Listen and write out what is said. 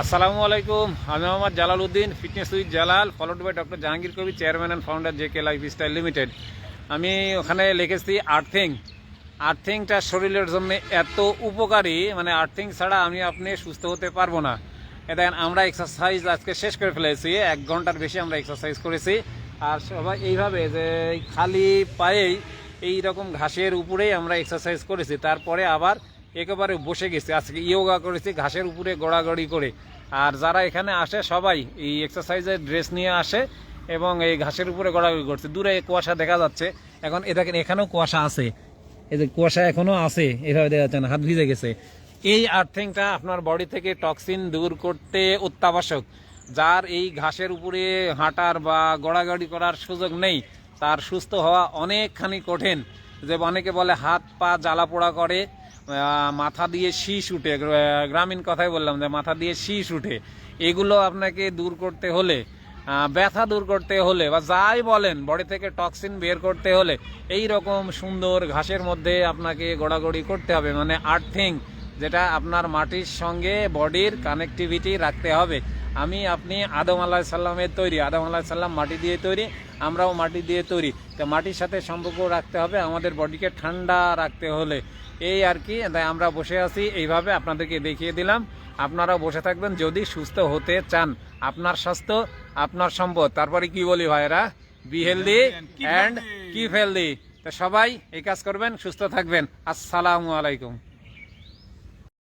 আসসালামু আলাইকুম, আমি Mohammad Jalal Uddin fitness with Jalal followed by doctor Jahangir Kabir chairman and founder J K lifestyle limited আমি ওখানে লিখেছি আর্থিং আর্থিংটা শরীরের জন্য এত উপকারী মানে আর্থিং ছাড়া আমি আপনি সুস্থ হতে পারব না। দেখেন, আমরা এক্সারসাইজ আজকে শেষ করে ফেলেছি, এক ঘণ্টার বেশি আমরা এক্সারসাইজ করেছি। আর সবাই এইভাবে যে খালি পায়েই এই রকম ঘাসের উপরেই আমরা এক্সারসাইজ করেছি, তারপরে আবার একেবারে বসে গেছে। আজকে ইয়োগা করেছি, ঘাসের উপরে গড়াগড়ি করে। আর যারা এখানে আসে, সবাই এই এক্সারসাইজের ড্রেস নিয়ে আসে এবং এই ঘাসের উপরে গড়াগড়ি করছে। দূরে কুয়াশা দেখা যাচ্ছে। এখন এ দেখেন, এখানেও কুয়াশা আছে। এই যে কুয়াশা এখনও আছে, এভাবে দেখা যাচ্ছে না, হাত ভিজে গেছে। এই আর্থিংটা আপনার বডি থেকে টক্সিন দূর করতে অত্যাবশ্যক। যার এই ঘাসের উপরে হাঁটার বা গড়াগড়ি করার সুযোগ নেই, তার সুস্থ হওয়া অনেকখানি কঠিন। যে অনেকে বলে হাত পা জ্বালা পোড়া করে মাথা দিয়ে শীষ উঠে গ্রামীণ কথাই বললাম যে মাথা দিয়ে শীষ উঠে। এগুলো আপনাকে দূর করতে হলে ব্যথা দূর করতে হলে বা যাই বলেন, বডি থেকে টক্সিন বের করতে হলে এই রকম সুন্দর ঘাসের মধ্যে আপনাকে গড়াগড়ি করতে হবে। মানে আর্থিং, যেটা আপনার মাটির সঙ্গে বডির কানেক্টিভিটি রাখতে হবে। আমি, আপনি আদম আল্লাহ সাল্লামের তৈরি, আদম আল্লাহ সাল্লাম মাটি দিয়ে তৈরি, আমরাও মাটি দিয়ে তৈরি। তো মাটির সাথে সম্পর্ক রাখতে হবে, আমাদের বডিকে ঠান্ডা রাখতে হলে। এই আর কি তাই আমরা বসে আছি এইভাবে আপনাদেরকে দেখিয়ে দিলাম। আপনারা বসে থাকবেন যদি সুস্থ হতে চান আপনার স্বাস্থ্য আপনার সম্পদ। তারপরে কি বলি ভাইরা বি হেলদি অ্যান্ড কি হেলদি তা সবাই এই কাজ করবেন সুস্থ থাকবেন। আসসালামু আলাইকুম।